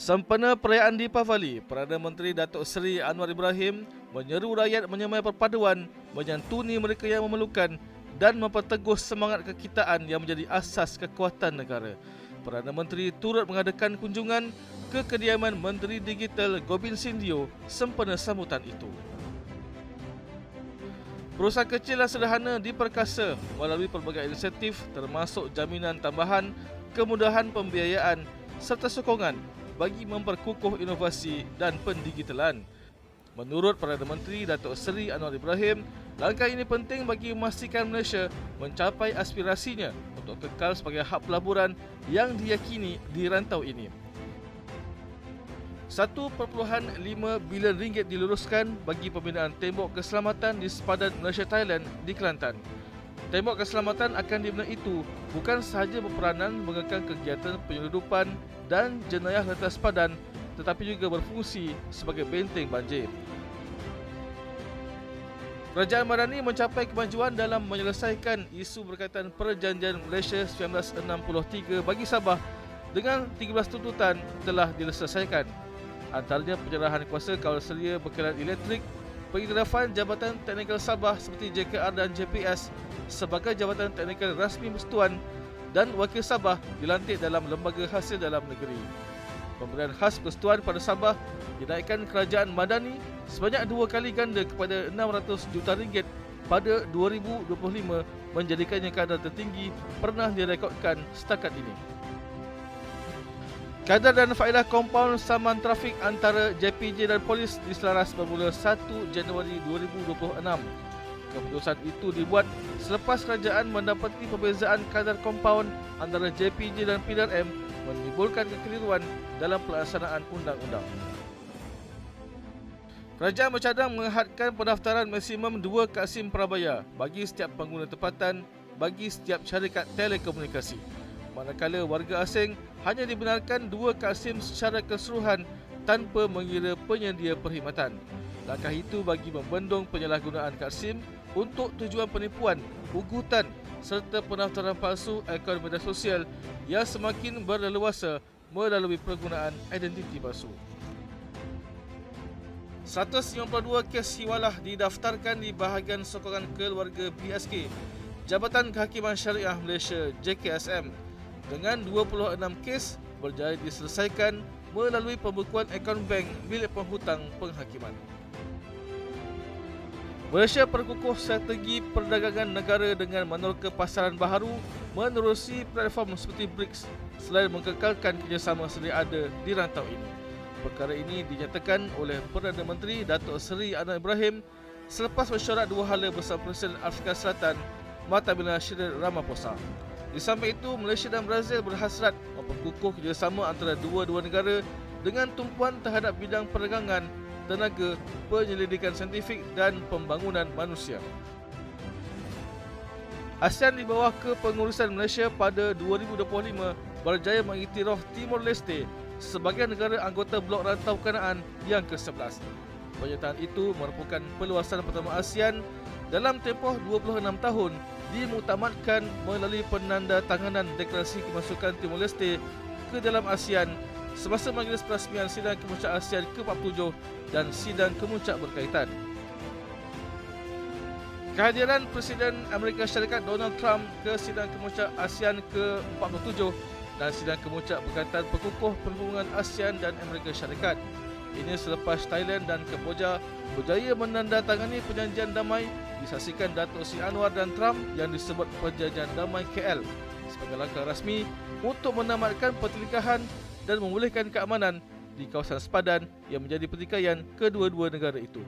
Sempena perayaan Deepavali, Perdana Menteri Datuk Seri Anwar Ibrahim menyeru rakyat menyemai perpaduan, menyantuni mereka yang memerlukan dan memperteguh semangat kekitaan yang menjadi asas kekuatan negara. Perdana Menteri turut mengadakan kunjungan ke kediaman Menteri Digital Gobin Sindio sempena sambutan itu. Perusahaan kecil dan sederhana diperkasa melalui pelbagai inisiatif termasuk jaminan tambahan, kemudahan pembiayaan serta sokongan bagi memperkukuh inovasi dan pendigitalan. Menurut Perdana Menteri Datuk Seri Anwar Ibrahim, langkah ini penting bagi memastikan Malaysia mencapai aspirasinya untuk kekal sebagai hub pelaburan yang diyakini di rantau ini. 1.5 bilion ringgit diluruskan bagi pembinaan tembok keselamatan di sepadan Malaysia Thailand di Kelantan. Tembok keselamatan akan dibina itu bukan sahaja berperanan mengekang kegiatan penyeludupan dan jenayah lantas padan tetapi juga berfungsi sebagai benteng banjir. Kerajaan Madani mencapai kemajuan dalam menyelesaikan isu berkaitan Perjanjian Malaysia 1963 bagi Sabah dengan 13 tuntutan telah diselesaikan. Antaranya penyerahan kuasa kawal selia berkaitan elektrik pengiktirafan Jabatan Teknikal Sabah seperti JKR dan JPS sebagai Jabatan Teknikal Rasmi Persekutuan dan Wakil Sabah dilantik dalam Lembaga Hasil Dalam Negeri. Pemberian khas Persekutuan pada Sabah dinaikkan Kerajaan Madani sebanyak dua kali ganda kepada 600 juta ringgit pada 2025 menjadikannya kadar tertinggi pernah direkodkan setakat ini. Kadar dan faedah kompaun saman trafik antara JPJ dan polis diselaras bermula 1 Januari 2026. Keputusan itu dibuat selepas kerajaan mendapati perbezaan kadar kompaun antara JPJ dan PDRM menimbulkan kekeliruan dalam pelaksanaan undang-undang. Kerajaan bercadang menghadkan pendaftaran maksimum 2 kad SIM Prabaya bagi setiap pengguna tempatan bagi setiap syarikat telekomunikasi manakala warga asing hanya dibenarkan dua kad SIM secara keseluruhan tanpa mengira penyedia perkhidmatan. Langkah itu bagi membendung penyalahgunaan kad SIM untuk tujuan penipuan, ugutan serta pendaftaran palsu akaun media sosial yang semakin berleluasa melalui penggunaan identiti palsu. 192 kes hiwalah didaftarkan di bahagian sokongan keluarga BSK Jabatan Kehakiman Syariah Malaysia JKSM dengan 26 kes berjaya diselesaikan melalui pembukuan akaun bank milik penghutang penghakiman. Malaysia perkukuh strategi perdagangan negara dengan meneroka pasaran baharu menerusi platform seperti BRICS selain mengekalkan kerjasama sedia ada di rantau ini. Perkara ini dinyatakan oleh Perdana Menteri Datuk Seri Anwar Ibrahim selepas mesyuarat dua hala bersama Presiden Afrika Selatan Matabila Syiril Ramaphosa. Di samping itu, Malaysia dan Brazil berhasrat memperkukuh kerjasama antara dua-dua negara dengan tumpuan terhadap bidang perdagangan, tenaga, penyelidikan saintifik dan pembangunan manusia. ASEAN di bawah kepengurusan Malaysia pada 2025 berjaya mengiktiraf Timor Leste sebagai negara anggota Blok Rantau Kanaan yang ke-11. Pernyataan itu merupakan peluasan pertama ASEAN dalam tempoh 26 tahun dimutamatkan melalui penanda tanganan deklarasi kemasukan Timor Leste ke dalam ASEAN semasa majlis perasmian sidang kemuncak ASEAN ke-47 dan sidang kemuncak berkaitan. Kehadiran Presiden Amerika Syarikat Donald Trump ke sidang kemuncak ASEAN ke-47 dan sidang kemuncak berkaitan perkukuh perhubungan ASEAN dan Amerika Syarikat. Ini selepas Thailand dan Kemboja berjaya menandatangani perjanjian damai disaksikan Datuk Seri Anwar dan Trump yang disebut Perjanjian Damai KL sebagai langkah rasmi untuk menamatkan pertelikahan dan memulihkan keamanan di kawasan sepadan yang menjadi pertikaian kedua-dua negara itu.